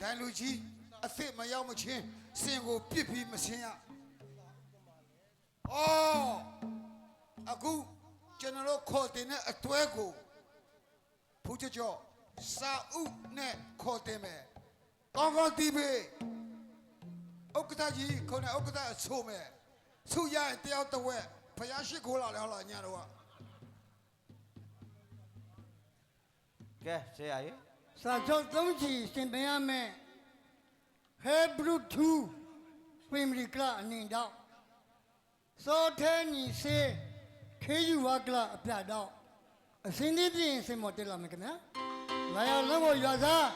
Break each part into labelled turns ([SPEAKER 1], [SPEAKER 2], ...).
[SPEAKER 1] ဒိုင်လူကြီးအစ်စ်မရောက်မချင်းစင်ကိုပြစ်ပြီးမစင်းရအော်အခုကျွန်တော်တို့ခေါ်တင်တဲ့အတွဲကိုဖူးချကျော်စာအုပ်နဲ့ခေါ်တင်မယ်ကောင်းကောင်းတီးပေးဥက္ကဋ္ဌကြီးခေါင်းနဲ့ဥက္ကဋ္ဌအဆိုးမယ်သူရရင်တယောက်တစ်ဝက်ဖယားရှိခိုးလာလေဟောလာညာတော့က
[SPEAKER 2] ကဲဆရာကြီး
[SPEAKER 3] စာချုပ်သုံးချီရှင်ပြန်ရမယ်ဟေဘရု2ပင်မရီကလအနေတော့စောထဲညီစေခေယူဝကလအပြတော့အစင်းလေးပြင်စင်မတက်လာမယ်ခင်ဗျာလာရလုံးကိုရွာစား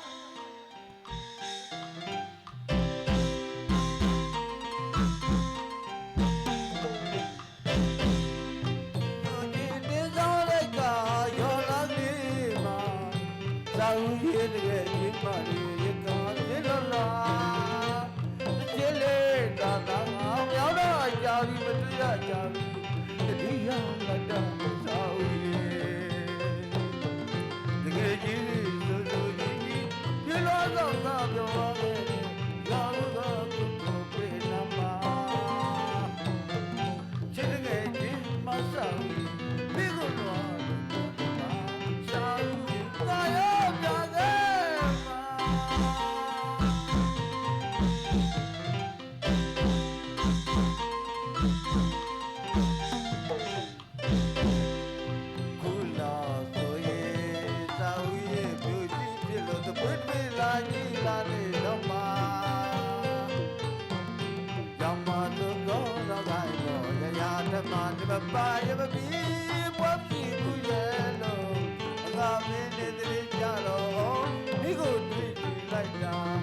[SPEAKER 2] မင်းနေတည်းကြတော့မိကိုတွေ့ကြည့်လိုက်တာ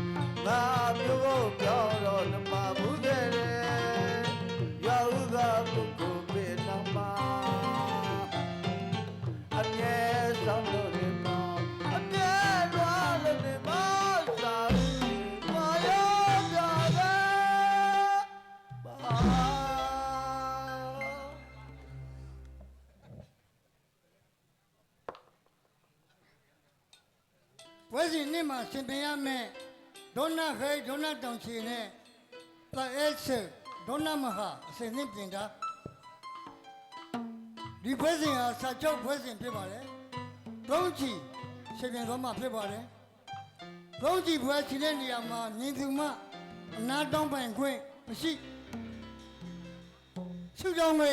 [SPEAKER 3] ဒေါနာခဲဒေါနာတောင်ချီနဲ့တာအက်ဆဒေါနာမဟာအစင်းနှင့်ပြင်တာဒီပွဲစဉ်ဟာစာချုပ်ပွဲစဉ်ဖြစ်ပါတယ်သုံးချီရှင်ပြန်တော်မှာဖြစ်ပါတယ်သုံးချီပွဲချီတဲ့နေရာမှာမြင်သူမအနာတောင်းပိုင်ခွင့်မရှိရှုကြောင်းမေ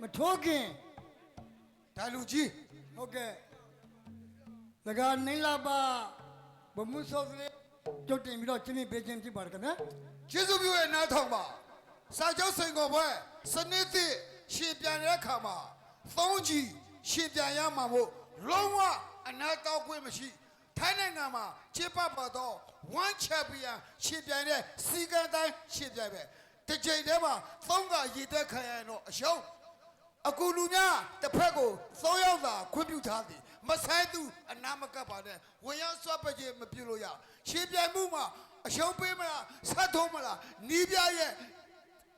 [SPEAKER 3] မထိုးခင်
[SPEAKER 1] ဒိုင်လူကြီး
[SPEAKER 3] ဟုတ်ကဲ့လကနိလပါဘမှုစောကလေး ကြုတ်တင်ပြီးတော့ကျင်းပြပေးခြင်းဖြစ်ပါတယ်ခင်ဗျာ
[SPEAKER 1] ကျေးဇူးပြုရဲ့နားထောင်ပါစာချုပ်စိန်ကိုပွဲစနစ်သစ်ရှင်ပြန်တဲ့အခါမှာသုံးကြီးရှင်ပြန်ရမှာမို့လုံးဝအနာတောက်ခွင့်မရှိထိုင်းနိုင်ငံမှာချစ်ပတ်ပါတော့ one champion ရှင်ပြန်တဲ့စီကံတိုင်းရှင်ပြန်ပဲတစ်ချိန်တည်းမှာသုံးကရည်သက်ခံရရင်တော့အရှုံးအကူလူများတစ်ဖက်ကိုသုံးယောက်သာခွင့်ပြုထားသည် မဆိုင်သူအနာမကပ်ပါနဲ့ဝင်ရောက်ဆွတ်ပကြမပြုလို့ရရှင်ပြန်မှုမှာအရှုံးပေးမလားဆက်ထုံးမလားနီးပြရဲ့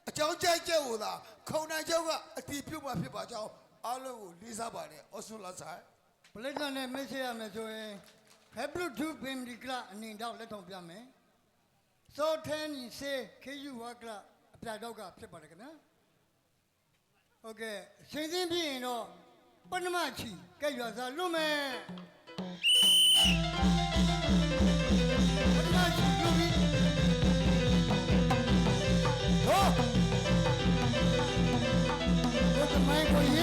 [SPEAKER 1] အကြောင်းကြိုက်ချက်ကိုသာခုံနိုင်ချုပ်ကအတီးပြုတ်မှဖြစ်ပါကြောင်းအားလုံးကိုလေးစားပါတယ်အော်ဆူလာဆိုင်
[SPEAKER 3] ပလိတ်တန်နဲ့မစ်ဆေရမယ်ဆိုရင်ဟက်ဘလူတူပင်ဒီကလအနေတော့လက်ထုံပြမယ်စောထဲညီစေခေယူဝကလအပြတော့ကဖြစ်ပါတယ်ခင်ဗျာဟုတ်ကဲ့ရှင်စင်းပြရင်တော့ ပဏမချီကဲရွာစားလွတ်မယ်ပဏမချီလွတ်ပြီဟော Yo te me voy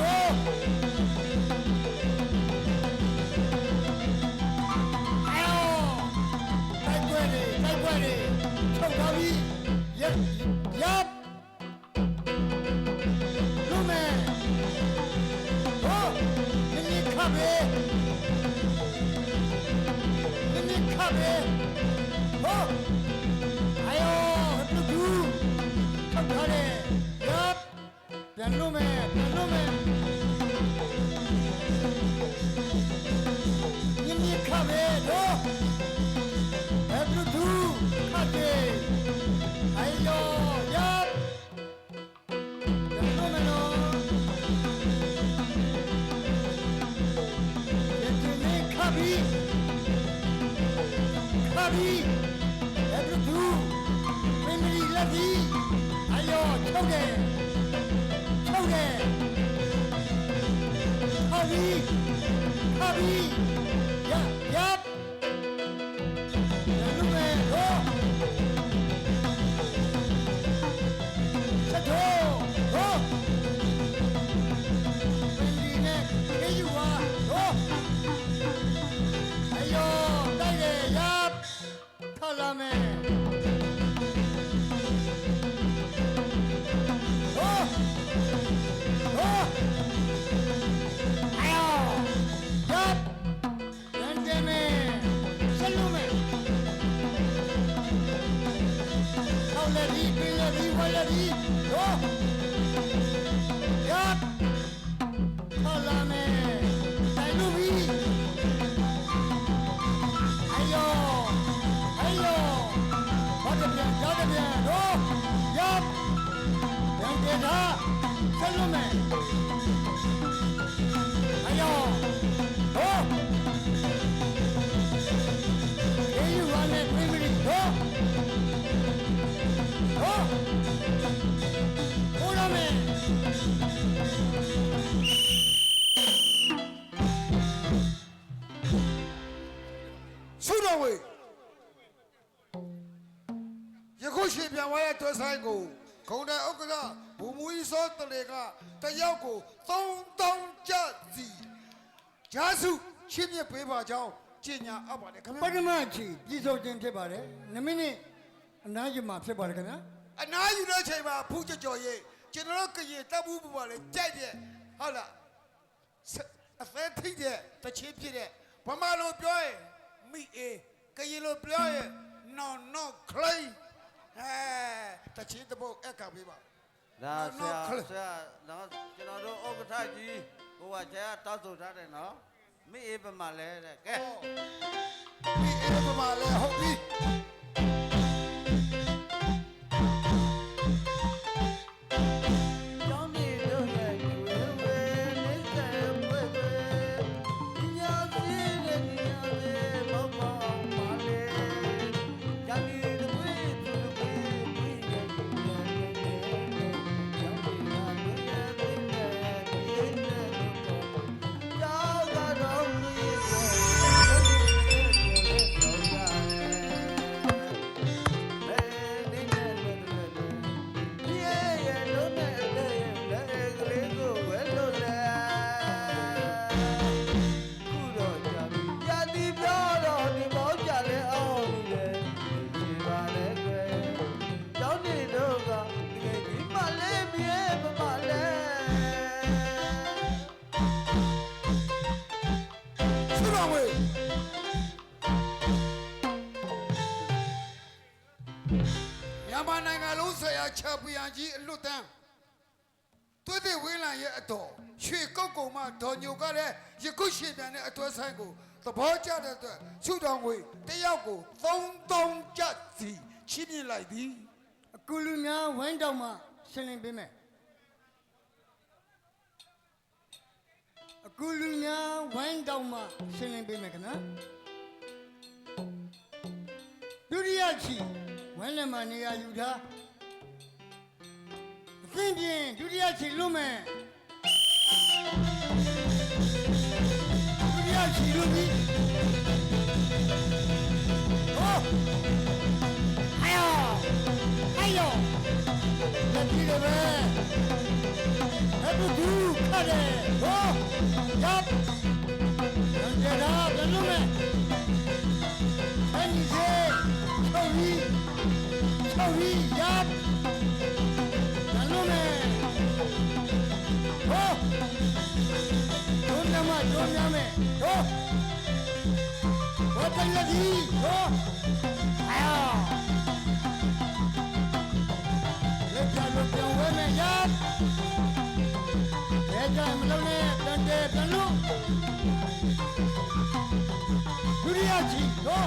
[SPEAKER 3] မဲ Primary lati. Ayo choge. Choge. Kabi. Kabi. Ya, yap. Yanume လက်ဒီပင်လက်ဒီဝလက်ဒီဟောရတ်ခလာမဲတိုင်လူဘီအယောအယောဘာကပြန်ကြောက်တဲ့ပြန်ဟောရတ်ပြန်ကြတာဆက်လို့မဲ ယ
[SPEAKER 1] ခုရှင်ပြန်ဝါရဲ့တွဲဆိုင်ကိုခုံတဲ့ဥက္ကဋ္ဌဘူမူကြီးစောတလေကတယောက်ကို3000ကျပ်စီဂျာစုရှင်းပြပေးပါကြောင်းကြင်ညာအပ်ပါတယ်ခင်
[SPEAKER 3] ပ
[SPEAKER 1] ဗျာ
[SPEAKER 3] ထမချီပြည်စုံခြင်းဖြစ်ပါတယ်။2မိနစ်အနားယူမှာဖြစ်ပါတယ်ခင်ဗျာ
[SPEAKER 1] အနားယူတဲ့ချိန်မှာဖူးကြော်ကြော်ရေးကျွန်တော်တို့ကရင်တပ်မှုပူပါလေကြိုက်တယ်ဟုတ်လားဆက်အသက်ထိတဲ့တချင်းဖြစ်တဲ့ဗမာလိုပြောရင်မိအေကရင်လိုပြောရင်နော်နော်ခလိန် အဲတချင်းတပုတ်အခါပေးပါ
[SPEAKER 2] ဒါဆရာ
[SPEAKER 1] ခလုတ်
[SPEAKER 2] ဆရာတော့ကျွန်တော်တို့ဥက္ကဋ္ဌကြီးဟိုကဆရာတောက်ဆိုထားတယ်နော်မိအေးပမာလဲတဲ့ကဲ
[SPEAKER 1] မိအေ
[SPEAKER 2] ကုတ်ကုံမ
[SPEAKER 1] ဒေါ်ညိုကလည်းယခုရှင်ပြန်တဲ့အတွဲဆိုင်ကိုသဘောကျတဲ့အတွက်ဆုတော်ဝေတယောက်ကို3000ကျပ်စီချီးမြှင့်လိုက်သည်။
[SPEAKER 3] အကူလူများဝိုင်းတောင်မှရှင်းလင်းပေးမယ်။အကူလူများဝိုင်းတောင်မှရှင်းလင်းပေးမယ်ခင်ဗျာ။ဒုတိယချီဝိုင်းလက်မှနေရာယူထား။အသင်ပြင်ဒုတိယချီလွတ်မယ်။ 兄弟，哦，哎呦，哎呦，兄弟们，还不走开嘞？哦，走，兄弟们，兄弟们，兄弟，兄弟，兄弟。 မယ်ဟောဘောတရကြီးဟောအာလက်ပြလို့ပြောင်းဝဲမယ်ရလက်ကြမလုံးနဲ့တန်တဲ့တန်လို့ဒုတိယကြီးဟော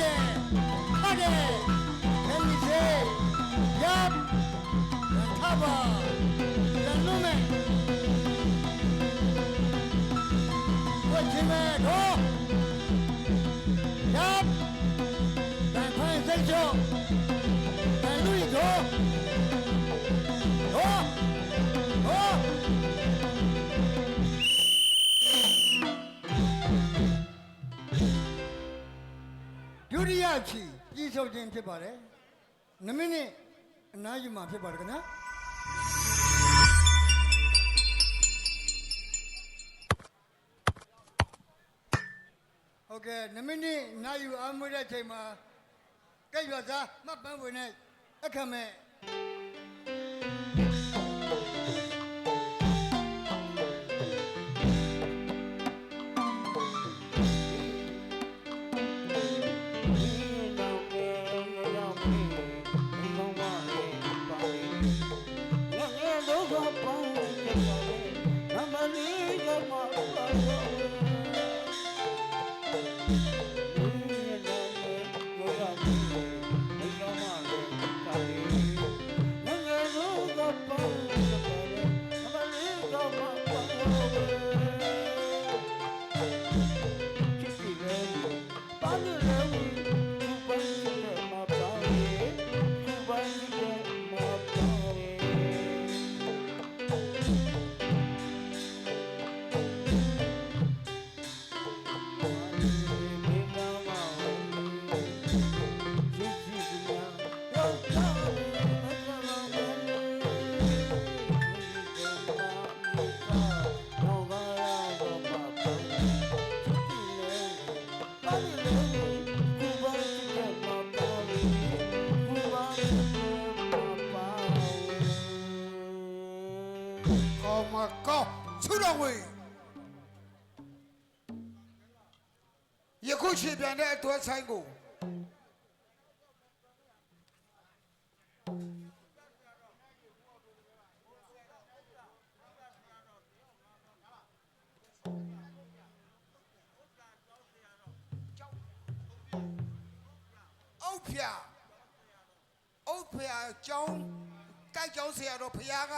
[SPEAKER 3] Hadi! Hadi! Elinizi yap! Kaba! Yanlume! Koçime do! Yap! ဒုတိယချီပြည်ဆုပ်ခြင်းဖြစ်ပါတယ်။2မိနစ်အနားယူမှာဖြစ်ပါတယ်ခင်ဗျာ။ဟုတ်ကဲ့2မိနစ်နားယူအားမွေးတဲ့အချိန်မှာကဲ့ရွာသားမှတ်ပန်းဝင်တဲ့အခမဲ့ န်တဲ့အတွဲဆိုင်ကိုအုတ်ဖြာအုတ်ဖြာကျောင်းတိုက်ကျောင်းဆရာတော်ဖရာက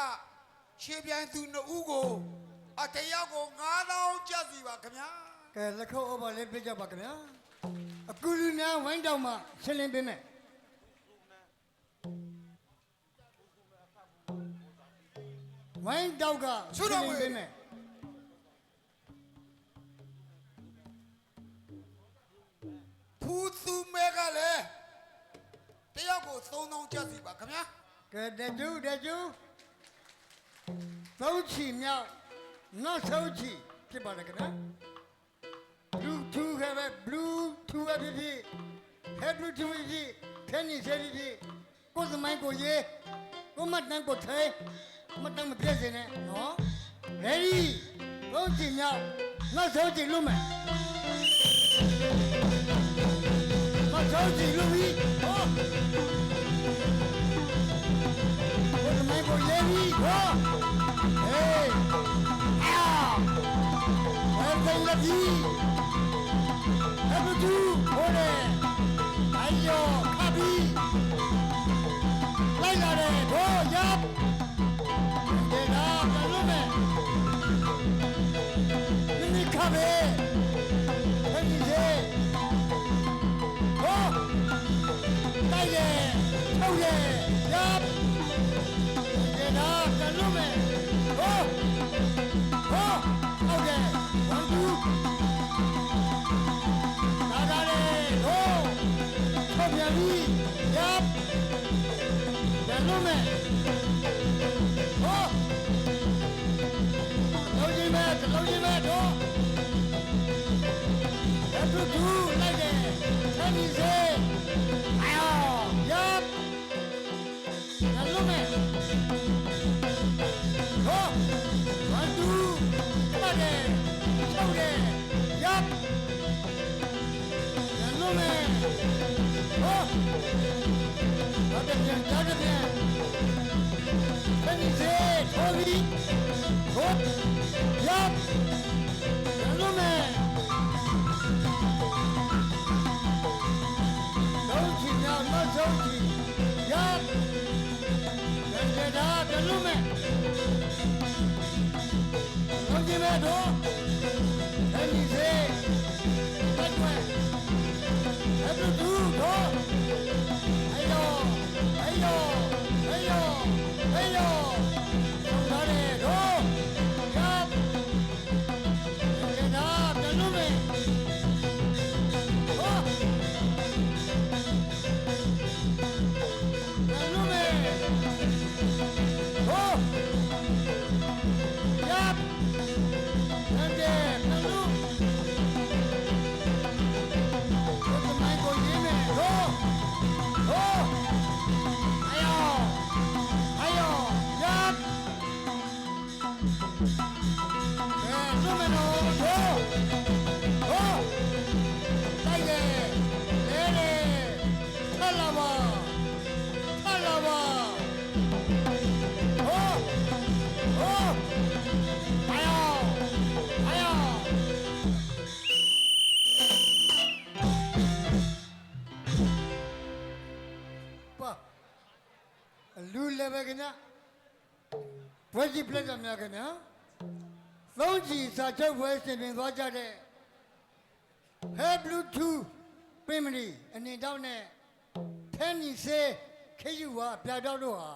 [SPEAKER 3] ခြေပြန်သူနှစ်ဦးကိုအတယောက်ကို9000ကျပ်စီပါခင်ဗျာကဲလက်ခုပ်အဘလေးပြကြပါခင်ဗျာ အကူလူများဝိုင်းတောင်မှရှင်းလင်းပေးမယ်ဝိုင်းတောက်ကရှင်းလင်းပေးမယ်ဖူးသူမဲကလည်း
[SPEAKER 1] ယောက်ကို3000ကျပ်စီပါခင်ဗျာ
[SPEAKER 3] ကဲတကျူတကျူသုံးချီမြောက်နောက်ဆုံးချီဖြစ်ပါတယ်ခင်ဗျာ Bluetooth ပဲ Bluetooth ပဲဖြစ်ဖြစ် Head Bluetooth ဖြစ်ဖြစ်ဖဲနေစေဖြစ်ဖြစ်ကိုယ်သမိုင်းကိုရေးကိုမတ်တန်းကိုထိုင်မတ်တန်းမပြည့်စင်နဲ့နော် Ready သုံးချီမြောက်နောက်ဆုံးချီလို့မယ်နောက်ဆုံးချီလို့ပြီဟော Put the mango lady, go! Hey! Ah! Everything love you! Have you hold it! Ayo, kabi! လိုက်လာတယ်ဘိုးရပ်ဒေနာဘယ်လိုမဲမိမိခပဲ ဘယ်လိုမဲဟောဝမ်တူပတ်တယ်ချုပ်တယ်ရပ်ရန်လုံးမဲဟောဘာတပြန်ကြားတပြန်ဘယ်နည်းစေထော်ပြီးဟောရပ်ရန်လုံးမဲလုံးချီများမဆုံးချီရပ် ရန်ကြတာဘယ်လိုမဲလုံးကြီးမဲ့တော့ ဘွဲကြီးပြက်ကြများခင်ဗျာသုံးချီစာချုပ်ဘွဲရှင်တွင်သွားကြတဲ့ Hey Bluetooth ပြင်မလီအနေတော့နဲ့ဖဲနီစေခေယူဝါပြတော့တို့ဟာ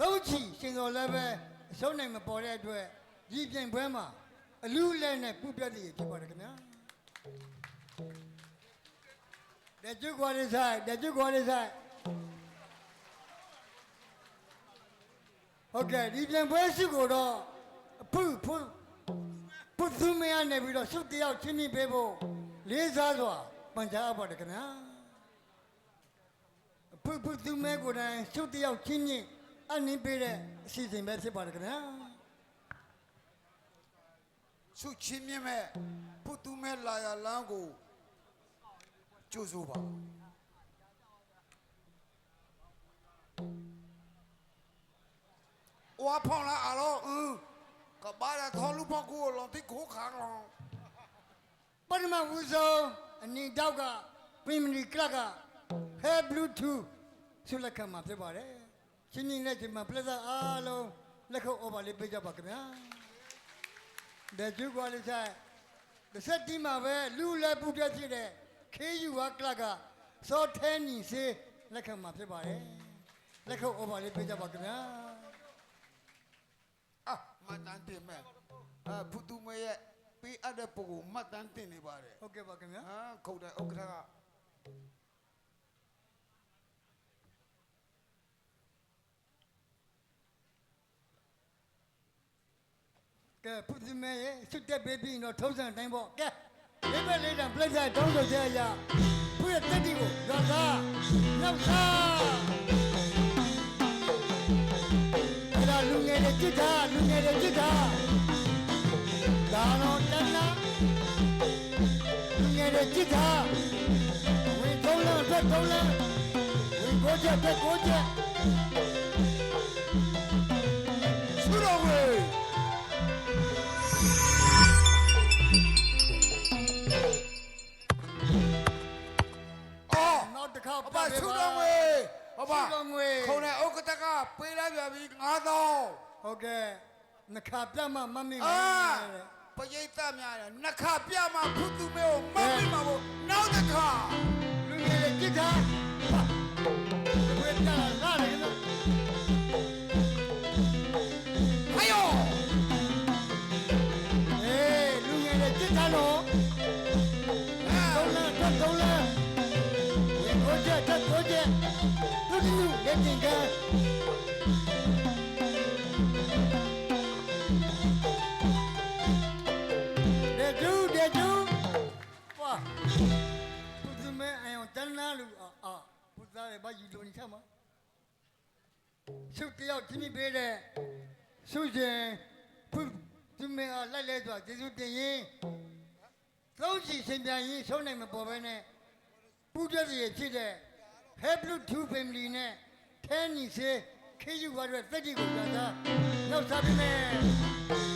[SPEAKER 3] သုံးချီရှင်တော်လည်းပဲအဆုံးနိုင်မပေါ်တဲ့အတွက်ဒီပြင်ပွဲမှာအလူလဲနဲ့ပူပြတ်တည်ဖြစ်ပါတယ်ခင်ဗျာတဲ့ကျွတ်ကွာလေးဆိုင်တဲ့ကျွတ်ကွာလေးဆိုင် ဟုတ်ကဲ့ဒီပြင်ပွဲစုကိုတော့အဖုဖုဖုသူမရနေပြီးတော့စုတယောက်ချင်းချင်းပေးဖို့လေးစားစွာပန်ချာအပ်ပါတယ်ခင်ဗျာအဖုဖုသူမဲကိုယ်တိုင်စုတယောက်ချင်းချင်းအနည်းပေးတဲ့အစီအစဉ်ပဲဖြစ်ပါတယ်ခင်ဗျာ
[SPEAKER 1] ဆုချင်းမြင့်မဲ့ပုတူမဲ့လာရလမ်းကိုကျိုးစိုးပါ ဝါဖောင်းလာအရောအင်းကဘာရထောလူပကူလောတိကိုခါလော
[SPEAKER 3] ပထမဦးဆုံးအနီတောက်ကပင်မလီကလပ်ကဟဲဘလူးတူဆုလက်ခံမှာဖြစ်ပါတယ်ချင်းချင်းနဲ့ချင်းမှာပလက်စာအားလုံးလက်ခုပ်အော်ပါလေးပေးကြပါခင်ဗျာတဲ့ကျူကွာလေးဆိုင်တစ်ဆက်တီးမှာပဲလူလဲပူပြတ်ဖြစ်တဲ့ KU ဝကလပ်ကစောထဲညီစေးလက်ခံမှာဖြစ်ပါတယ်လက်ခုပ်အော်ပါလေးပေးကြပါခင်ဗျာ
[SPEAKER 1] အာ မှတ်တမ်းတင်မဲ့အဲဖူတူငွေရဲ့ပေးအပ်တဲ့ပုံကိုမှတ်တမ်းတင်နေပါတယ်
[SPEAKER 3] ဟုတ်ကဲ့ပါခင်ဗျာ
[SPEAKER 1] ဟာခုတ်တယ်ဥက္ကဋ္ဌက
[SPEAKER 3] ကဲဖူတူငွေရဲ့စွတ်တက်ပေးပြီးတော့ထုံးစံတိုင်းပေါ့ကဲလေးပဲလေးတံပလက်ဆိုင်တောင်းဆိုချက်အရာဖူရဲ့တက်တီကိုရောက်သားရောက်သား ယ်တွေကြစ်တာလူငယ်တွေကြစ်တာဒါတော့တန်းလားလူငယ်တွေကြစ်တာဝင်ထုံးလန်းအတွက်ထုံးလန်းဝင်ကိုချက်အတွက်ကိုချက်
[SPEAKER 1] ဆူတော်ဝေးအော်
[SPEAKER 3] နောက်တစ်ခါ
[SPEAKER 1] အဘဆူတော်ဝေးအဘ
[SPEAKER 3] ဆူတော်ငွေ
[SPEAKER 1] ခုံတဲ့ဥက္ကဋ္ဌကပေးလိုက်ပြန်ပြီ9000
[SPEAKER 3] ဟုတ်ကဲ့နှခါပြတ်မှမမိ
[SPEAKER 1] အာ
[SPEAKER 3] မှာတဲ့
[SPEAKER 1] ပရိသတ်များတယ်နှစ်ခါပြမှာဖုသူမဲကိုမတ်မိမှာမို့နောက်တစ်ခါ
[SPEAKER 3] လူငယ်တွေကြစ်တာဝေးပြလာလာတယ်နော်
[SPEAKER 1] ဟိုင်ယော
[SPEAKER 3] အေးလူငယ်တွေကြစ်တာနော်သုံးလန်းတက်သုံးလန်းဝင်ကိုချက်တက်ကိုချက်သူတူလက်တင်ကဒေ ဘုရားရဲ့ဘာယူလို့နေချမှာရှုပ်တယောက်ချင်းမိပေးတဲ့ရှုပ်ရှင်ဘုဇမဲအားလိုက်လဲဆိုတာကျေးဇူးတင်ရင်သုံးချီရှင်ပြန်ရင်ရှုံးနိုင်မပေါ်ပဲနဲ့ပူကြစီဖြစ်တဲ့ Happy Two Family နဲ့ထဲညီစေခေယူရတဲ့တက်တီကိုကြာတာနောက်စားပေးမယ်